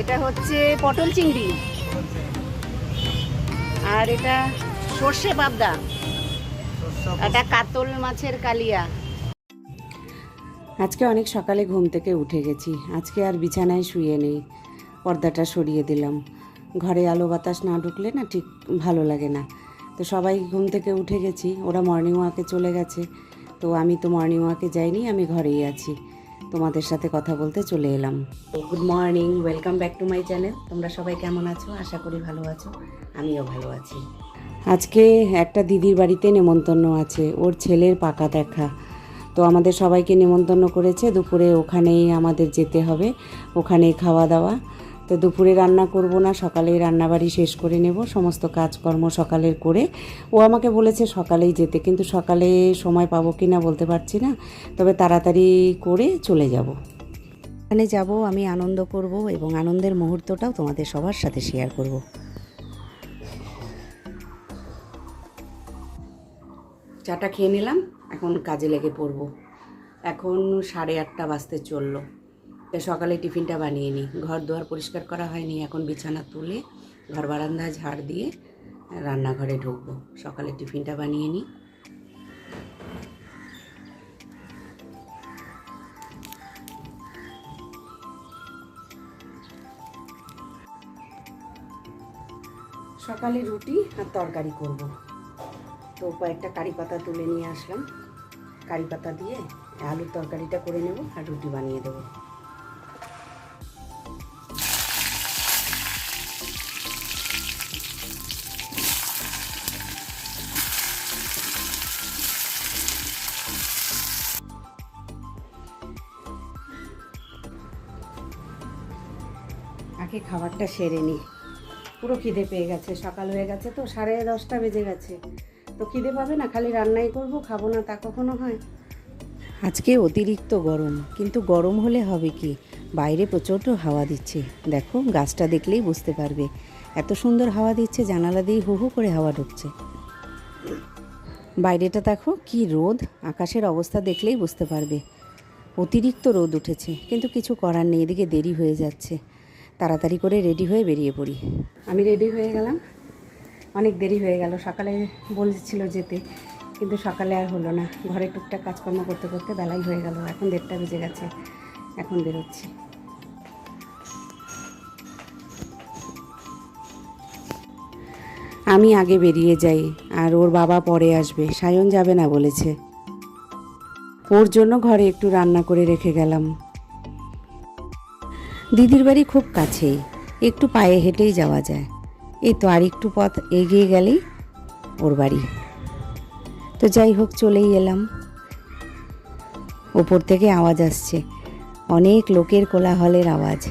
এটা হচ্ছে পটল চিংড়ি। আর এটা সর্ষে পাবদা। এটা কাতল মাছের কালিয়া। আজকে অনেক সকালে ঘুম থেকে উঠে গেছি। আজকে আর বিছানায় শুয়ে নেই। পর্দাটা সরিয়ে দিলাম। ঘরে আলো বাতাস না ঢুকলে না ঠিক ভালো লাগে না। তো সবাই ঘুম থেকে উঠে গেছি। ওরা মর্নিং ওয়াকে চলে গেছে। তো আমি তো মর্নিং ওয়াকে যাইনি, আমি ঘরেই আছি। তোমাদের সাথে কথা বলতে চলে এলাম। Good morning welcome back to my channel তোমরা সবাই কেমন আছো? আশা করি ভালো আছো। আমিও ভালো আছি। আজকে একটা দিদির বাড়িতে নেমন্তন্ন আছে। ওর ছেলের পাকা দেখা। তো আমাদের সবাইকে নেমন্তন্ন করেছে। দুপুরে ওখানেই আমাদের যেতে হবে। ওখানেই খাওয়া দাওয়া। তো দুপুরে রান্না করব না সকালেই রান্নাবাড়ি শেষ করে নেব সমস্ত কাজকর্ম সকালের করে। ও আমাকে বলেছে সকালেই যেতে কিন্তু সকালে সময় পাবো কি না বলতে পারছি না তবে তাড়াতাড়ি করে চলে যাব। ওখানে যাব আমি আনন্দ করব এবং আনন্দের মুহূর্তটাও তোমাদের সবার সাথে শেয়ার করব। চাটা খেয়ে নিলাম এখন কাজে লেগে পড়ব। এখন সাড়ে আটটা বাজতে চলল। তো সকালে টিফিনটা বানিয়ে নিই। ঘর দুয়ার পরিষ্কার করা হয়নি, এখন বিছানা তুলে ঘর বারান্দা ঝাড় দিয়ে রান্নাঘরে ঢুকবো। সকালে টিফিনটা বানিয়ে নিই। সকালে রুটি আর তরকারি করব। তো কয়েকটা কারি পাতা তুলে নিয়ে আসলাম। কারি পাতা দিয়ে আলুর তরকারিটা করে নেব আর রুটি বানিয়ে দেবো। আগে খাবারটা সেরে নিই পুরো খিদে পেয়ে গেছে, সকাল হয়ে গেছে তো, সাড়ে দশটা বেজে গেছে। তো খিদে পাবে না, খালি রান্নাই করব, খাব না তা কখনো হয়? আজকে অতিরিক্ত গরম, কিন্তু গরম হলে হবে কি? বাইরে প্রচণ্ড হাওয়া দিচ্ছে। দেখো, গাছটা দেখলেই বুঝতে পারবে। এত সুন্দর হাওয়া দিচ্ছে, জানালা দিয়ে হু হু করে হাওয়া ঢুকছে। বাইরেটা দেখো, কি রোদ। আকাশের অবস্থা দেখলেই বুঝতে পারবে। অতিরিক্ত রোদ উঠেছে, কিন্তু কিছু করার নেই, এদিকে দেরি হয়ে যাচ্ছে। তাড়াতাড়ি করে রেডি হয়ে বেরিয়ে পড়ি। আমি রেডি হয়ে গেলাম। অনেক দেরি হয়ে গেল। সকালে বলেছিল যেতে, কিন্তু সকালে আর হলো না। ঘরে টুকটাক কাজকর্ম করতে করতে বেলাই হয়ে গেল। এখন দেড়টা বেজে গেছে। এখন বেরোচ্ছি। আমি আগে বেরিয়ে যাই, আর ওর বাবা পরে আসবে। সায়ন যাবে না বলেছে। ওর জন্য ঘরে একটু রান্না করে রেখে গেলাম। দিদির বাড়ি খুব কাছেই একটু পায়ে হেঁটেই যাওয়া যায়। এই তো আর একটু পথ এগিয়ে গেলেই ওর বাড়ি। তো যাই হোক চলেই এলাম। ওপর থেকে আওয়াজ আসছে অনেক লোকের কোলাহলের আওয়াজ।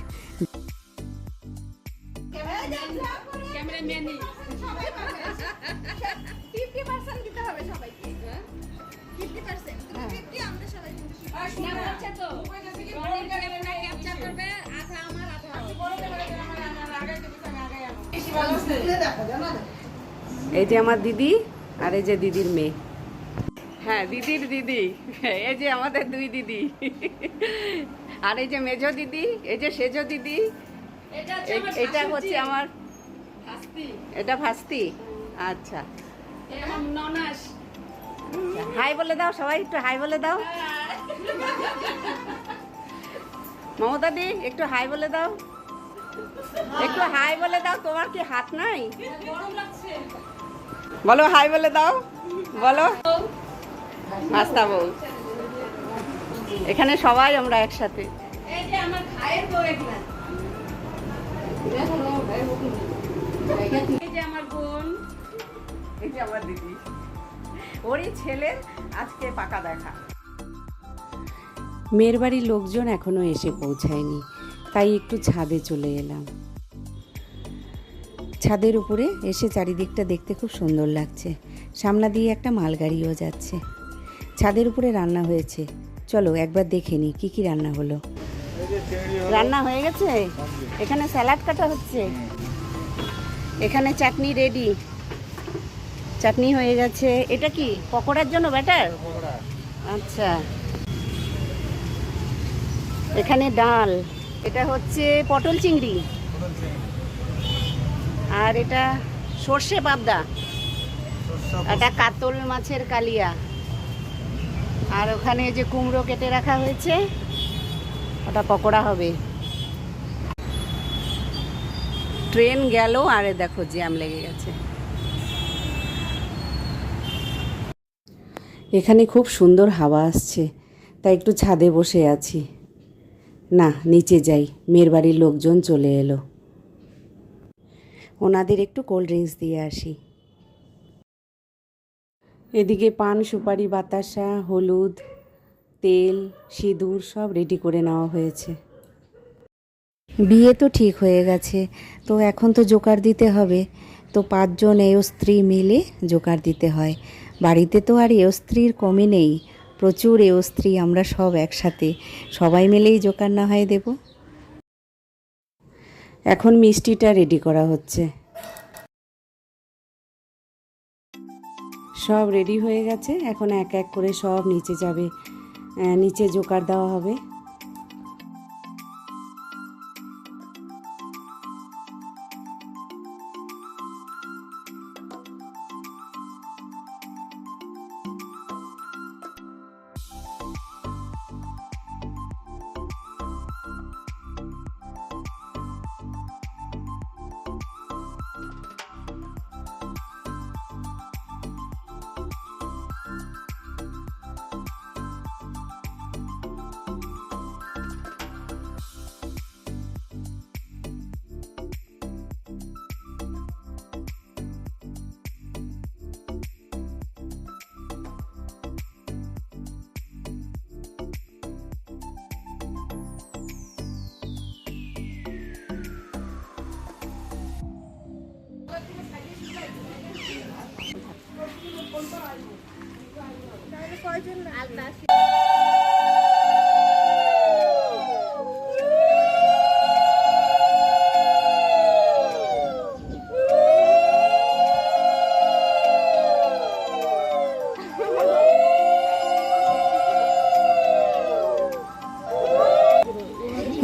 এই যে আমার দিদি আর এই যে দিদির মেয়ে। হ্যাঁ দিদির দিদি। এই যে আমাদের দুই দিদি। আর এই যে মেজো দিদি এই যে সেজো দিদি। এটা হচ্ছে আমার এটা ভাস্তি। আচ্ছা। হাই বলে দাও সবাই একটু হাই বলে দাও। মমতা দি একটু হাই বলে দাও। একটু হাই বলে দাও তোমার কি হাত নাই? বলো হাই বলে দাও বলো। মাস্তা বউ। এখানে সবাই আমরা একসাথে। আমার বোন। এই যে আমার দিদি। ওরই ছেলের আজকে পাকা দেখা। মেয়ের বাড়ির লোকজন এখনও এসে পৌঁছায়নি। তাই একটু ছাদে চলে এলাম। ছাদের উপরে এসে চারিদিকটা দেখতে খুব সুন্দর লাগছে। সামনা দিয়ে একটা মালগাড়িও যাচ্ছে। ছাদের উপরে রান্না হয়েছে। চলো একবার দেখে নিই কী কী রান্না হলো। রান্না হয়ে গেছে? এখানে স্যালাড কাটা হচ্ছে। এখানে চাটনি রেডি। চাটনি হয়ে গেছে। এটা কি পকোড়ার জন্য ব্যাটার আচ্ছা। এখানে ডাল। এটা হচ্ছে পটল চিংড়ি। আর এটা সর্ষে পাবদা। এটা কাতল মাছের কালিয়া। আর ওখানে যে কুমড়ো কেটে রাখা হয়েছে ওটা পকোড়া হবে। ট্রেন গেল আর দেখো জ্যাম লেগে গেছে। এখানে খুব সুন্দর হাওয়া আসছে তাই একটু ছাদে বসে আছি। না, নিচে যাই। মেয়ের বাড়ির লোকজন চলে এলো। ওনাদের একটু কোল্ড ড্রিঙ্কস দিয়ে আসি। এদিকে পান, সুপারি, বাতাসা, হলুদ, তেল, সিঁদুর সব রেডি করে নেওয়া হয়েছে। বিয়ে তো ঠিক হয়ে গেছে, তো এখন তো জোকার দিতে হবে। তো পাঁচজন এও স্ত্রী মিলে জোকার দিতে হয়। বাড়িতে তো আর এও স্ত্রীর কমে নেই। প্রচুর এ স্ত্রী, আমরা সব একসাথে। সবাই মিলেই জোকার না হয় দেব। এখন মিষ্টিটা রেডি করা হচ্ছে। সব রেডি হয়ে গেছে। এখন এক এক করে সব নিচে যাবে। নিচে জোকার দেওয়া হবে।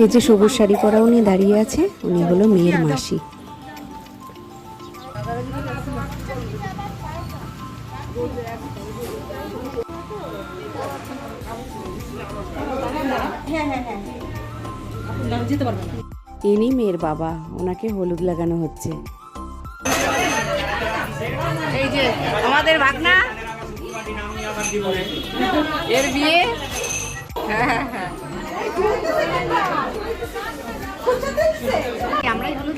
এই যে সবুজ শাড়ি পরা উনি দাঁড়িয়ে আছে উনি হলো মেয়ের মাসি। ইনি মেয়ের বাবা, ওনাকে হলুদ লাগানো হচ্ছে। এই যে আমাদের ভাগনা, এর বিয়ে। হ্যাঁ হ্যাঁ হ্যাঁ।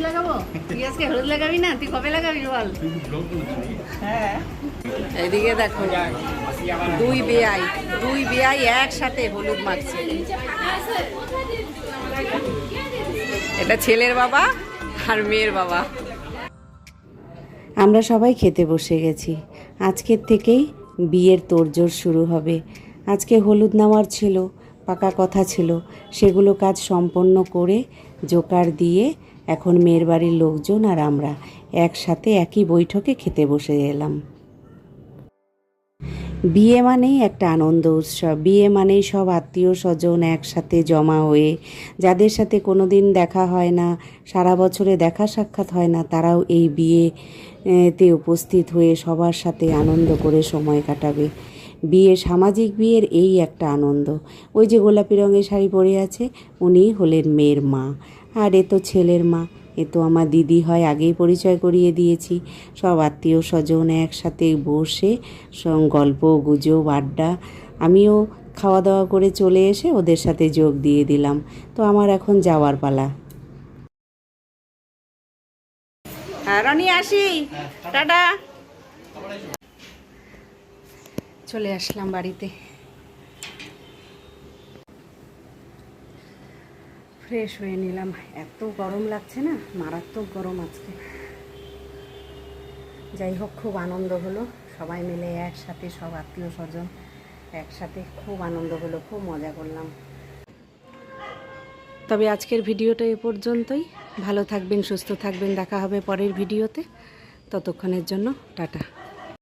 লাগাবো? তুই আজকে হলুদ লাগাবি না? তুই কবে লাগাবি বল? এদিকে দেখো দুই বেয়াই দুই বেয়াই একসাথে হলুদ মাখছে। এটা ছেলের বাবা আর মেয়ের বাবা। আমরা সবাই খেতে বসে গেছি। আজকের থেকেই বিয়ের তোড়জোড় শুরু হবে। আজকে হলুদ নামার ছিল পাকা কথা ছিল। সেগুলো কাজ সম্পন্ন করে জোকার দিয়ে এখন মেয়ের বাড়ির লোকজন আর আমরা একসাথে একই বৈঠকে খেতে বসে এলাম। বিয়ে মানেই একটা আনন্দ উৎসব। বিয়ে মানেই সব আত্মীয় স্বজন একসাথে জমা হয়ে যাদের সাথে কোনো দিন দেখা হয় না সারা বছরে দেখা সাক্ষাৎ হয় না তারাও এই বিয়ে এ, তে উপস্থিত হয়ে সবার সাথে আনন্দ করে সময় কাটাবে। বিয়ে সামাজিক বিয়ের এই একটা আনন্দ। ওই যে গোলাপি রঙের শাড়ি পরে আছে উনি হলেন মেয়ের মা। আর এ তো ছেলের মা এ তো আমার দিদি হয় আগেই পরিচয় করিয়ে দিয়েছি। সব আত্মীয় স্বজন একসাথে বসে সব গল্প গুজব আড্ডা আমিও খাওয়া দাওয়া করে চলে এসে ওদের সাথে যোগ দিয়ে দিলাম। তো আমার এখন যাওয়ার পালা। হ্যাঁ রনি আসি। টাটা। চলে আসলাম বাড়িতে। ফ্রেশ হয়ে নিলাম। এত গরম লাগছে না? মারাত্মক গরম আজকে। যাই হোক, খুব আনন্দ হলো। সবাই মিলে একসাথে, সব আত্মীয় স্বজন একসাথে খুব আনন্দ হলো, খুব মজা করলাম। তবে আজকের ভিডিওটা এ পর্যন্তই। ভালো থাকবেন, সুস্থ থাকবেন। দেখা হবে পরের ভিডিওতে। ততক্ষণের জন্য, টাটা।